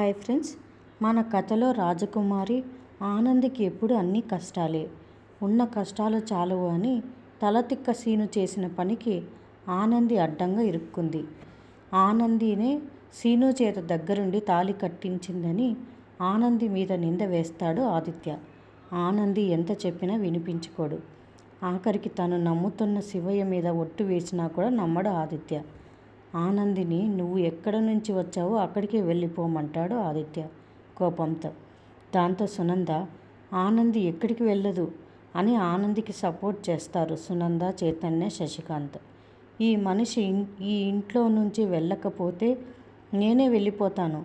Hi friends మన కథలో రాజకుమారి ఆనందికి ఎప్పుడు అన్ని కష్టాలే. ఉన్న కష్టాలు చాలవు అని తలతిక్క సీను చేసిన పనికి ఆనంది అడ్డంగా ఇరుక్కుంది. ఆనందినే సీను చేత దగ్గరుండి తాళి కట్టించిందని ఆనంది మీద నింద వేస్తాడు ఆదిత్య. ఆనంది ఎంత చెప్పినా వినిపించుకోడు. ఆఖరికి తను నమ్ముతున్న శివయ్య మీద ఒట్టు వేసినా కూడా నమ్మడు ఆదిత్య. ఆనందిని నువ్వు ఎక్కడ నుంచి వచ్చావో అక్కడికే వెళ్ళిపోమంటాడు ఆదిత్య కోపంతో. దాంతో సునంద ఆనంది ఎక్కడికి వెళ్ళదు అని ఆనందికి సపోర్ట్ చేస్తారు సునంద చైతన్య శశికాంత్. ఈ మనిషి ఈ ఇంట్లో నుంచి వెళ్ళకపోతే నేనే వెళ్ళిపోతాను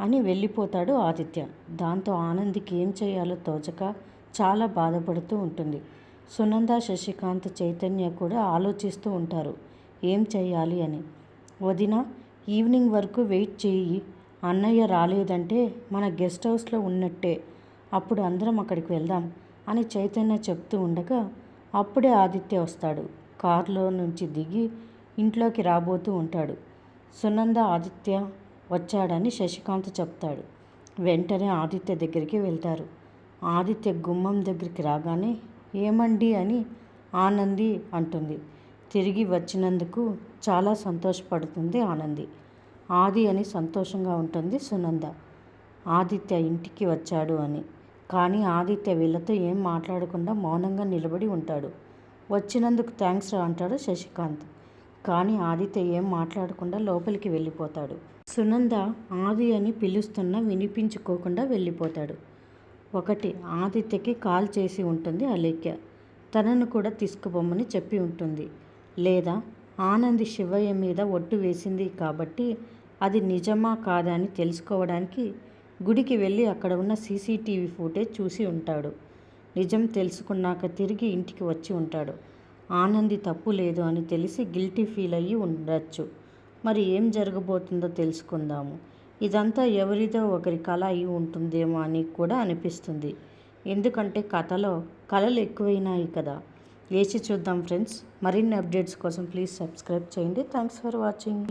అని వెళ్ళిపోతాడు ఆదిత్య. దాంతో ఆనందికి ఏం చేయాలో తోచక చాలా బాధపడుతూ ఉంటుంది. సునంద శశికాంత్ చైతన్య కూడా ఆలోచిస్తూ ఉంటారు ఏం చేయాలి అని. వదిన ఈవినింగ్ వరకు వెయిట్ చేయి. అన్నయ్య రాలేదంటే మన గెస్ట్ హౌస్లో ఉన్నట్టే. అప్పుడు అందరం అక్కడికి వెళ్దాం అని చైతన్య చెప్తూ ఉండగా అప్పుడే ఆదిత్య వస్తాడు. కారులో నుంచి దిగి ఇంట్లోకి రాబోతూ ఉంటాడు. సునంద ఆదిత్య వచ్చాడని శశికాంత్ చెప్తాడు. వెంటనే ఆదిత్య దగ్గరికి వెళ్తారు. ఆదిత్య గుమ్మం దగ్గరికి రాగానే ఏమండి అని ఆనంది అంటుంది. తిరిగి వచ్చినందుకు చాలా సంతోషపడుతుంది ఆనంది. ఆది అని సంతోషంగా ఉంటుంది సునంద. ఆదిత్య ఇంటికి వచ్చాడు అని. కానీ ఆదిత్య వీళ్ళతో ఏం మాట్లాడకుండా మౌనంగా నిలబడి ఉంటాడు. వచ్చినందుకు థ్యాంక్స్ రా అంటాడు శశికాంత్. కానీ ఆదిత్య ఏం మాట్లాడకుండా లోపలికి వెళ్ళిపోతాడు. సునంద ఆది అని పిలుస్తున్నా వినిపించుకోకుండా వెళ్ళిపోతాడు. ఒకటి ఆదిత్యకి కాల్ చేసి ఉంటుంది అలేఖ్య. తనను కూడా తీసుకుపోమని చెప్పి ఉంటుంది. లేదా ఆనంది శివయ్య మీద ఒట్టు వేసింది కాబట్టి అది నిజమా కాదా అని తెలుసుకోవడానికి గుడికి వెళ్ళి అక్కడ ఉన్న సీసీటీవీ ఫుటేజ్ చూసి ఉంటాడు. నిజం తెలుసుకున్నాక తిరిగి ఇంటికి వచ్చి ఉంటాడు. ఆనంది తప్పు లేదు అని తెలిసి గిల్టీ ఫీల్ అయ్యి ఉండొచ్చు. మరి ఏం జరగబోతుందో తెలుసుకుందాము. ఇదంతా ఎవరిదో ఒకరి కళ అయి ఉంటుందేమో అని కూడా అనిపిస్తుంది. ఎందుకంటే కథలో కళలు ఎక్కువైనాయి కదా. వేచి చూద్దాం ఫ్రెండ్స్. మరిన్ని అప్డేట్స్ కోసం ప్లీజ్ సబ్స్క్రైబ్ చేయండి. Thanks for watching